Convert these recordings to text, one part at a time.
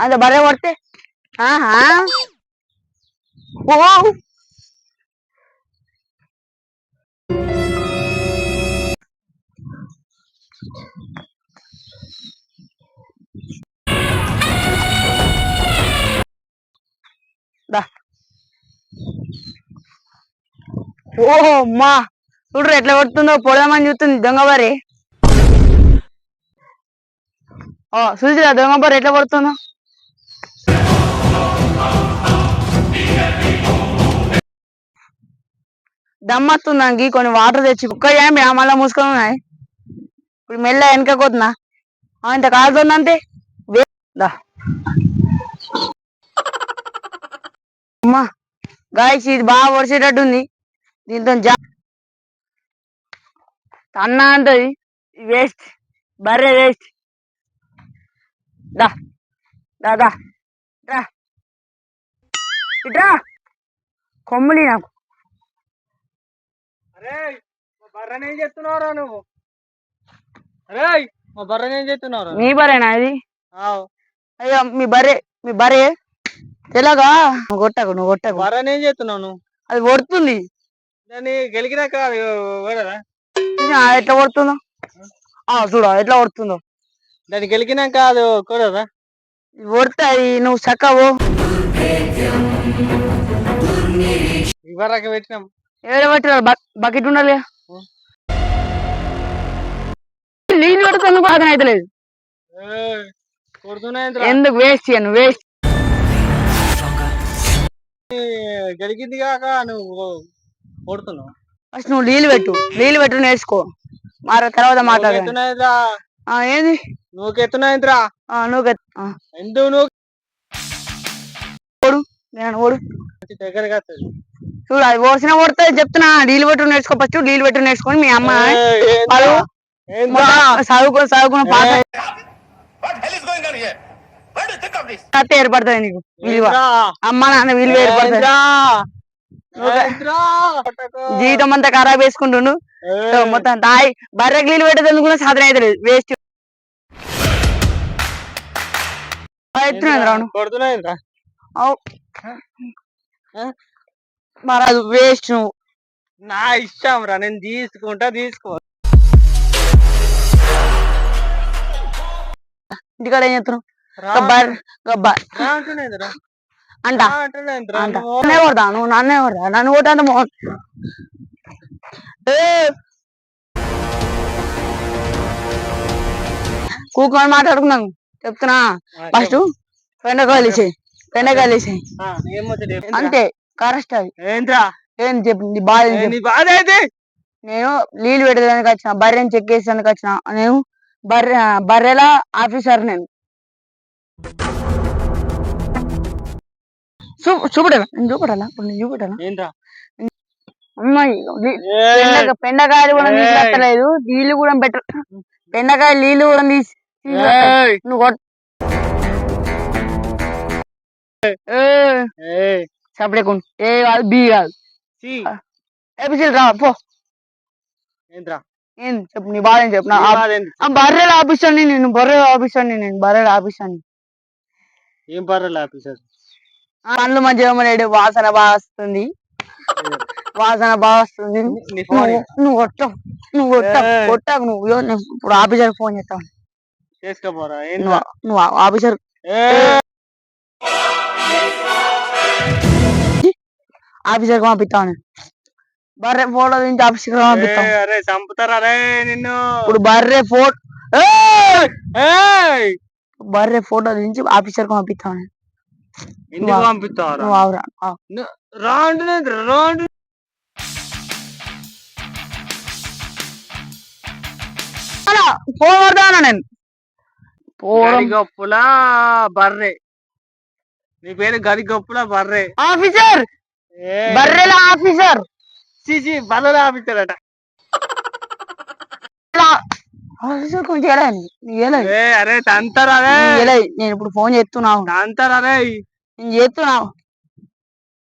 అంత బర్రె కొడితే ఆహా ఓ ఓహో మా అమ్మా చూడరు ఎట్లా కొడుతుందో పొడదామని చూస్తుంది దొంగ బరి ఓ చూసిరా దొంగ బరి ఎట్లా కొడుతుందో దమ్మత్తుందానికి కొన్ని వాటర్ తెచ్చి కుక్క ఏమి మళ్ళీ మూసుకొని ఉన్నాయి. ఇప్పుడు మెల్ల వెనకపోతున్నా ఇంత కాలుతుందంటే అమ్మా గాయస్ ఇది బాగా వరిసేటట్టు ఉంది. దీంతో జా అన్న అంటది వేస్ట్. బర్రె వేస్ట్. దా. దా దా. రా. ఇట్రా. కొమ్ములి నాకు. అరే మా బర్రని ఏం చేస్తున్నావురా నువ్వు? అరే మా బర్రని ఏం చేస్తున్నావురా? నీ బరేనా ఇది? ఆవ్. అయ్యో మీ బర్రె మీ బర్రె? తెలగా నువ్వు కొట్టకు నువ్వు కొట్టకు. బర్రని ఏం చేస్తున్నావు నువ్వు? అది కొడుతుంది. దాన్ని గెలికినాక అది చూసినా ఎట్లా కొడుతుందో? ఆ చూడు ఎట్లా కొడుతుందో. దాన్ని గెలికినాక అది కూడదా? కొడతాయి నువ్వు చక్కవు ఇవరాక పెట్టినాం. ఏడ పట్టిన బకెట్ ఉండాలి నీళ్ళు పెడుతుంది బాధ అయితే లేదు. ఎందుకు వేస్ట్ చేయను వేస్ట్. గెలికింది కాక నువ్వు కొడుతున్నావు. ఫస్ట్ నువ్వు నీళ్ళు పెట్టు నీళ్ళు పెట్టు నేర్చుకో. మార తర్వాత మాట్లాడు ఏంది? నువ్వు ఎత్తున్నాయింద్రా ఆ, నువ్వు గట్- ఆ, ఎందుకు నువ్వు ఓడు నేను ఓడు. దగ్గరగా చూడు అది ఓసిన కొడితే చెప్తున్నా. నీళ్ళు పెట్టు నేర్చుకో ఫస్ట్ నీళ్ళు పెట్టు నేర్చుకొని మీ అమ్మ ఏయ్, ఏంద్రా? వాళ్ళు చదువుకుని this? అయితే ఏర్పడుతుంది నీకు విలువ? అమ్మ నాన్న విలువ ఏర్పడుతుంది. జీవితం అంతా ఖరాబ్ వేసుకుంటుండు మొత్తం తాయి. బర్రెకి నీళ్ళు పెట్టేది అనుకున్న సాధన అయితే లేదు వేస్ట్ ఎత్తున్నాను రాను కొడుతున్నాయింద్రా? అది వేస్ట్ నువ్వు. నా ఇష్టం రా నేను తీసుకుంటా తీసుకో. ఇంటికాడ ఏం చేస్తున్నావు? గబ్బర్ గబ్బర్. అంట. నువ్వు నన్నే కొడతా నువ్వు నన్నే కొడతా నన్ను కొట్టా మోహన్ కూకొని మాట్లాడుకున్నాను చెప్తున్నా. ఫస్ట్. బెండకాయలు వేసేయి బెండకాయలు? ఏంద్రా? అంతే. కరెక్ట్ అది. ఏంద్రా? ఏం చెప్పు నీ బాధ ఏం ఏ, చెప్పు? నీ బాధ అయితే నేను నీళ్ళు పెట్టడానికి వచ్చిన బర్రెని చెక్ చేసేందుకు వచ్చిన. నేను బర్రె బర్రెల ఆఫీసర్ నేను. చూ చూపడాలా నేను చూపడాలా? ఇప్పుడు నేను చూపడాలా? ఏంద్రా? అమ్మాయి నీ- ఏయ్, పెండక- పెండకాయలు కూడా ఏయ్. తీసుకొస్తలేదు నీళ్ళు కూడా బెట్ట పెండకాయలు నీళ్ళు కూడా తీసి. ఏయ్, నువ్వు కొట్- ఏ. ఏయ్, సపడేకుండా ఏ కాదు బి కాదు. ఏపీసీలు రా పో. ఏంద్రా? ఏం చెప్పు నీ బాధ ఏం చెప్పు నా బర్రెల ఆఫీసర్ని నేను బర్రెల ఆఫీసర్ని నేను బర్రెల ఆఫీసర్ని ఏం పర్వాలేదు ఆఫీసర్ పండ్లు మంచిగా లేడు వాసన బాగా వస్తుంది. వాసన బాగా వస్తుంది. నువ్వు కొట్టవు నువ్వు కొట్టవు. కొట్టకు నువ్వు ఇప్పుడు ఆఫీసర్ ఫోన్ చేస్తావు. చేసుకోపోరా నువ్వు ఆఫీసర్ ఆఫీసర్ పంపిస్తాను బర్రె ఫోటో నుంచి ఆఫీసర్ పంపిస్తాం అరే చంపుతారా రే నిన్ను? ఇప్పుడు బర్రె ఫోటో బర్రె ఫోటో దించి ఆఫీసర్ పంపిస్తాను ఎందుకు పంపిస్తావురా నువ్వు ఆవురా ఆ. రా అంటున్నాయింద్రా, రా అంటు- అలా, ఫోన్ నేను. పోరం గడిగొప్పులా బర్రె. నీ పేరు గడిగొప్పులా బర్రె. ఆఫీసర్! బర్రెల ఆఫీసర్. ఛీ, బర్రెల ఆఫీసర్ అట. ఆఫీసర్ కొంచెం అరే తంతరా రే. నీకు ఎలా నేను ఇప్పుడు ఫోన్ చేస్తున్నావు తంతరా రే. నేను చేస్తున్నావు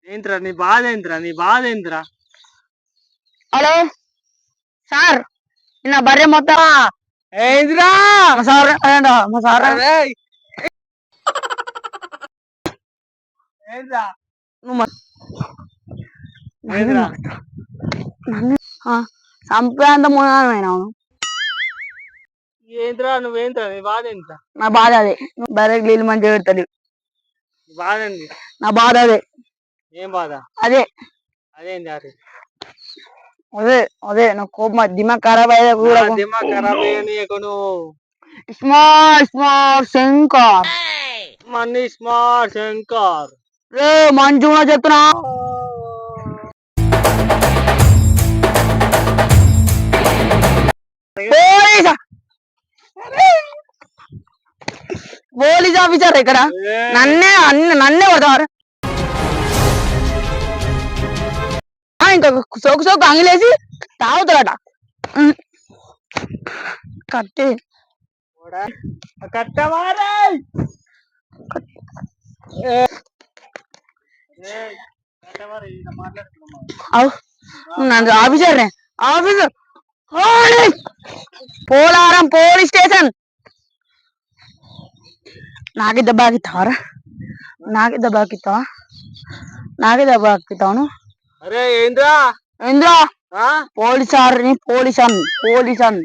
ఏంట్రా నీ బాధ ఏంట్రా నీ బాధ ఏంట్రా? హలో సార్ నిన్న బర్రె మొత్తం ఏంద్రా? మా సార్ మా సార్. అరే. ఏంద్రా? నువ్వు అవును. ఏంద్రా నువ్వేంద్రా? నీ బాధ ఎంత నా బాధ అదే. నువ్వు బయటకు నీళ్ళు మంచిగా పెడతాడు నీ బాధ ఏంది? నా బాధ అదే. ఏం బాధ? అదే. అదేంది అది అదే అదే. నా కోపం దిమాగ్ ఖరాబ్ అయ్యే కూడా దిమాగ్ ఖరాబ్ అయ్యనీయకు నువ్వు. Small small Shankar. Money smart Shankar. రే మంచిగా చెప్తున్నా. పోలీస్ ఆఫీసర్ ఇక్కడ. నన్నే అన్ని నన్నే కొడతారు ఆ, ఇంకా సోకు సోకు అంగిలేసి తాగుతారట. కట్టి నన్ను ఆఫీసర్ ఆఫీసర్. పోలీస్ పోలారం పోలీస్ స్టేషన్. నాకే దెబ్బ ఆకిస్తావరా నాకే దెబ్బ ఆకిస్తావా నాకే దెబ్బ అరే ఏంద్రా? ఇంద్రా ఆ? పోలీస్ సార్ పోలీస్ అన్ పోలీస్ అన్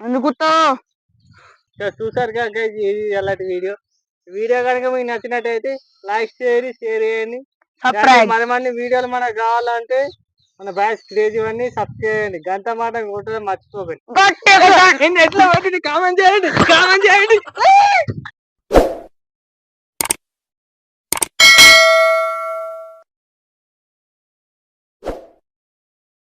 ఎందుకు చూసారు కనుక ఇది ఎలాంటి వీడియో? వీడియో కనుక మీకు నచ్చినట్టయితే లైక్ చేయండి షేర్ చేయండి. మన మంది వీడియోలు మనకు కావాలంటే మన బ్యాచ్ క్రేజీ అన్ని సబ్ చేయండి. గంట మాట కొట్టడం మర్చిపోకండి. కామెంట్ చేయండి కామెంట్ చేయండి.